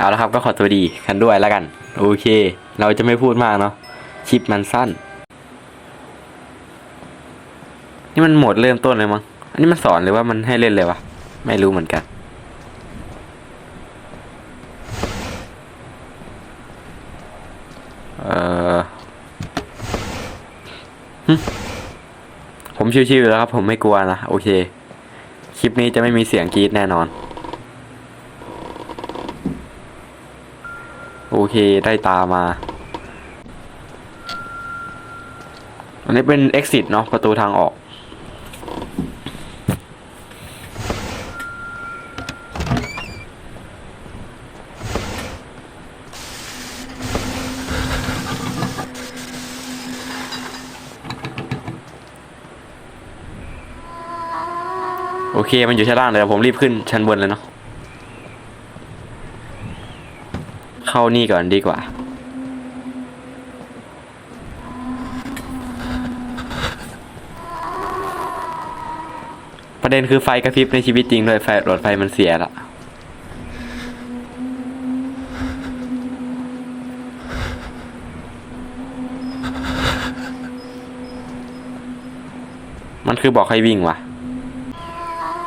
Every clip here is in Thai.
เอาละครับก็ขอตัวดีกันด้วยแล้วกัน โอเค เราจะไม่พูดมากเนาะคลิปมันสั้น นี่มันโหมดเริ่มต้นเลยมั้งอันนี้มันสอนหรือว่ามันให้เล่นเลยวะไม่รู้เหมือนกันเออผมชิวๆแล้วครับ ผมไม่กลัวนะ โอเค คลิปนี้จะไม่มีเสียงกรีดแน่นอน โอเคได้ตามา อันนี้เป็น exit เนาะประตูทางออกโอเค มันอยู่ชั้นล่างเดี๋ยวผมรีบขึ้นชั้นบนเลยเนาะ เข้านี่ก่อนดีกว่า ประเด็นคือไฟกระพริบในชีวิตจริงด้วยไฟหลอดไฟมันเสียละมันคือบอกให้วิ่งวะ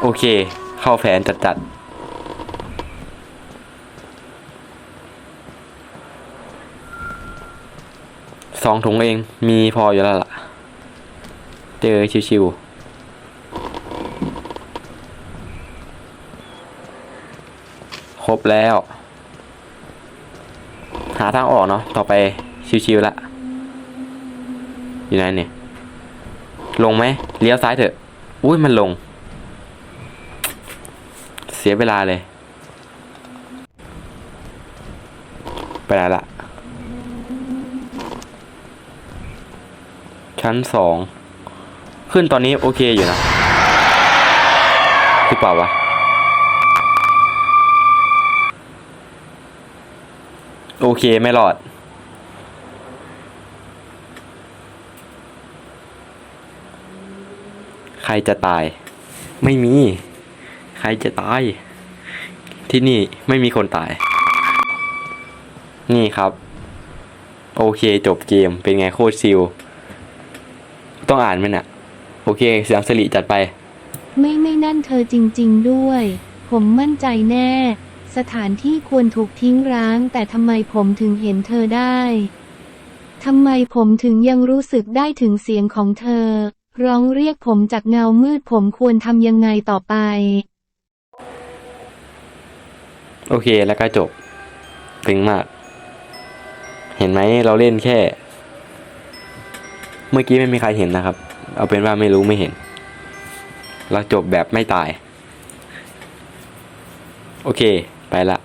โอเค เข้าแผนจัดจัดๆ สองถุงเองมีพออยู่แล้วล่ะ เจอชิวๆ ครบแล้ว หาทางออกเนาะต่อไปชิวๆละ อยู่ไหนเนี่ย ลงไหมเลี้ยวซ้ายเถอะ อุ้ยมันลง เสียเวลาเลย ไปไหนล่ะ ชั้นสอง ขึ้นตอนนี้โอเคอยู่นะหรือเปล่าวะ โอเคไม่รอด ใครจะตาย ไม่มี ใครจะตาย ที่นี่ไม่มีคนตาย นี่ครับ โอเคจบเกมเป็นไงโคตรซิล ต้องอ่านไหมน่ะ โอเค เสียงสิริจัดไป ไม่ไม่นั่นเธอจริง ๆ ด้วย ผมมั่นใจแน่ สถานที่ควรถูกทิ้งร้าง แต่ทำไมผมถึงเห็นเธอได้ทำไมผมถึงยังรู้สึกได้ถึงเสียงของเธอ ร้องเรียกผมจากเงามืดผมควรทำยังไงต่อไป โอเคแล้วก็จบตึงมาก เห็นไหมเราเล่นแค่ เมื่อกี้ไม่มีใครเห็นนะครับ เอาเป็นว่าไม่รู้ไม่เห็น เราจบแบบไม่ตาย โอเค ไปละ